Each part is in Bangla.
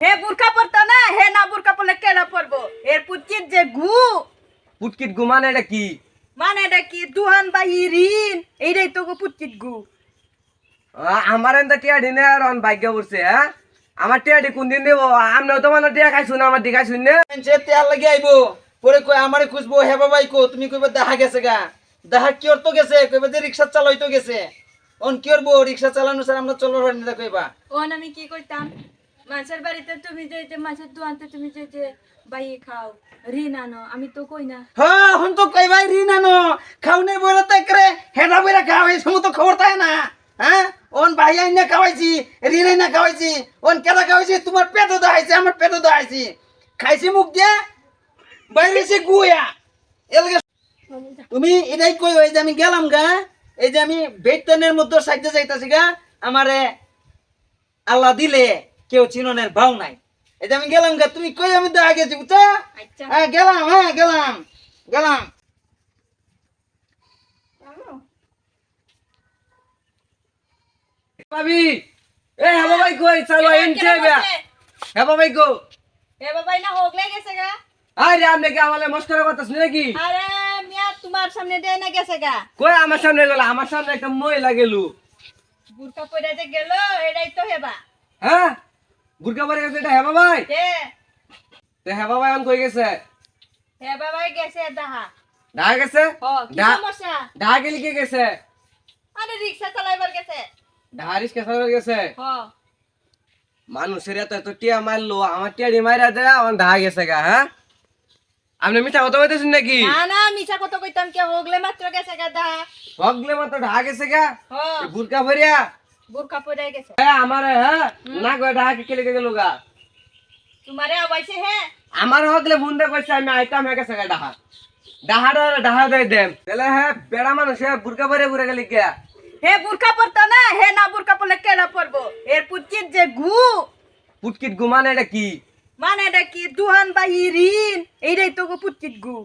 হে বুরকা পরতো না? হে না বুরকা পরলে কেডা পরবো এর পুচির যে গু পুটকিট গুমান এটা কি? মানে এটা কি? দুহান বা ঋণ এইটাই তো পুচির গু আমার এনতে টিয়া দিনে আর ভাগ্য পড়ছে হ্যাঁ? আমার টিয়া কোন দিন দেবো? আমরাও তো মানে টিয়া খাইছু না আমার না? যে তেল লাগি আইবো পরে কই আমারে খুঁজবো হে বাবাই কো তুমি কইবা দেখা গেছে গা। দেখা কি তো গেছে? কইবা যে রিক্সা চালাইতো গেছে। অন কি করব? রিক্সা চালানো স্যার আমরা চলো রান্না কইবা। ওন আমি কি করতাম? মাছের বাড়িতে তুমি যে যে মাছের দোয়ানতে তুমি যে যে বাইয়ে খাও, ঋণ আনো, আমি তো কই না। হ্যাঁ হন তো কইবাই রি নানো খাওনে বইরা তাই করে হেডা বইরা খাওয়াই সময় তো খবর তাই না। হ্যাঁ? ওন ভাই আইনা খাওয়াইছি, ঋণ আইনা খাওয়াইছি। ওন কেদা খাওয়াইছি? তোমার পেটও দাহাইছে, আমার পেটও দাহাইছি। খাইছি মুখ দিয়ে, বাইরে সে গুয়া। এলাকা তুমি এটাই কই, ওই যে আমি গেলাম গা, এই যে আমি বেতনের মধ্যে সাইডে যাইতাছি গা, আমারে আল্লাহ দিলে। কেউ চিননের ভাও নাই। এই যে আমি গেলাম গা তুমি কই? আমি তো আগে বুঝছ? আচ্ছা। হ্যাঁ গেলাম হ্যাঁ গেলাম গেলাম। ভাবি এ হ্যাঁ বাবাই কই? চলো এনছে বে হ্যাঁ না হোগলে গেছে গা। আরে কি আমালে মস্করা করতেছ নাকি? আরে মিয়া তোমার সামনে দেয় না গেছে গা। কই আমার সামনে গেল? আমার সামনে একটা মহিলা গেলু। বুরকা পরে যে গেল এটাই তো হেবা। হ্যাঁ? গুরকা বাড়ি গেছে এটা হ্যাঁ বাবাই হে তো হ্যাঁ বাবাই অন কই গেছে? হে বাবাই গেছে দাহা। ঢাকা গেছে? কি সমস্যা? ঢাকা গেলি কে গেছে? আরে রিক্সা চালাইবার গেছে। ঢাকা রিস্কা চালাবে গেছে? হ। মানুষের এত এত টিয়া মারলো আমার টিয়া ডি মাইরা দেয় আমার ঢাকা গেছে গা হ্যাঁ? আপনি মিথ্যা কথা বলতেছেন নাকি? না না মিছা কথা কইতাম কে হোগলে মাত্র গেছে গা দাহা। হকলে মাত্র ঢাকা গেছে গা? বুরকা ভরিয়া বুরকা পরে গেছে। হ্যাঁ আমার হ্যাঁ? না গো ঢাকা কেলে গেল গা তোমারে আবাইছে হে আমার হকলে বুন্দে কইছে আমি আইতাম হয়ে গেছে গা ডাহাটা ডাহা দেয় দেম। তাহলে হ্যাঁ বেড়া মানুষ হ্যাঁ বুরকা ভরে ঘুরে গেলি কে? হে বুরকা পরতো না হে না বুরকা পরলে কেডা পরবো? এর পুচির যে গু। পুটকিট গুমান এটা কি? মানে এটা কি? দুহান বা ঋণ এইটাই তো গো গু।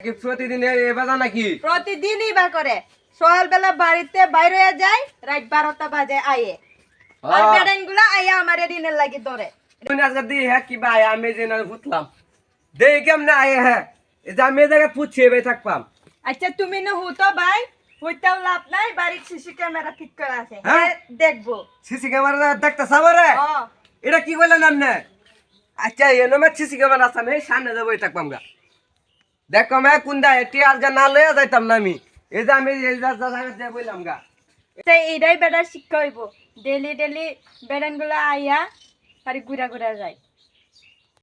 কি প্রতিদিন এবার নাকি? প্রতিদিনই বা করে। সকালবেলা বাড়িতে বাইরে যায় রাত বারোটা বাজে আয়ে আর। বেড়াইনগুলা আইয়া আমার ঋণের লাগি ধরে। তুমি আজকে দিই হ্যাঁ কি ভাই আমি যে না বুঝলাম দেই কেমনে আয়ে হ্যাঁ। যে আমি এই জায়গায় পুছি এবার থাকবাম। আচ্ছা তুমি না হুতো ভাই হইতেও লাভ নাই বাড়ির সিসি ক্যামেরা ঠিক করা আছে। হ্যাঁ? হ্যাঁ, দেখব। সিসি ক্যামেরা দেখতে সাবরে ও, এটা কি বললেন আপনি আচ্ছা এনো মে সিসি ক্যামেরা আছে আমি সামনে যাব এই থাকবাম গা। দেখো মে কোনটা এটি আজকে না লইয়া যাইতাম না আমি। এই যে আমি বেড়ার শিক্ষা হইব। ডেলি ডেলি বেড়ানগুলা আইয়া বাড়ি ঘুরা ঘুরা যায়।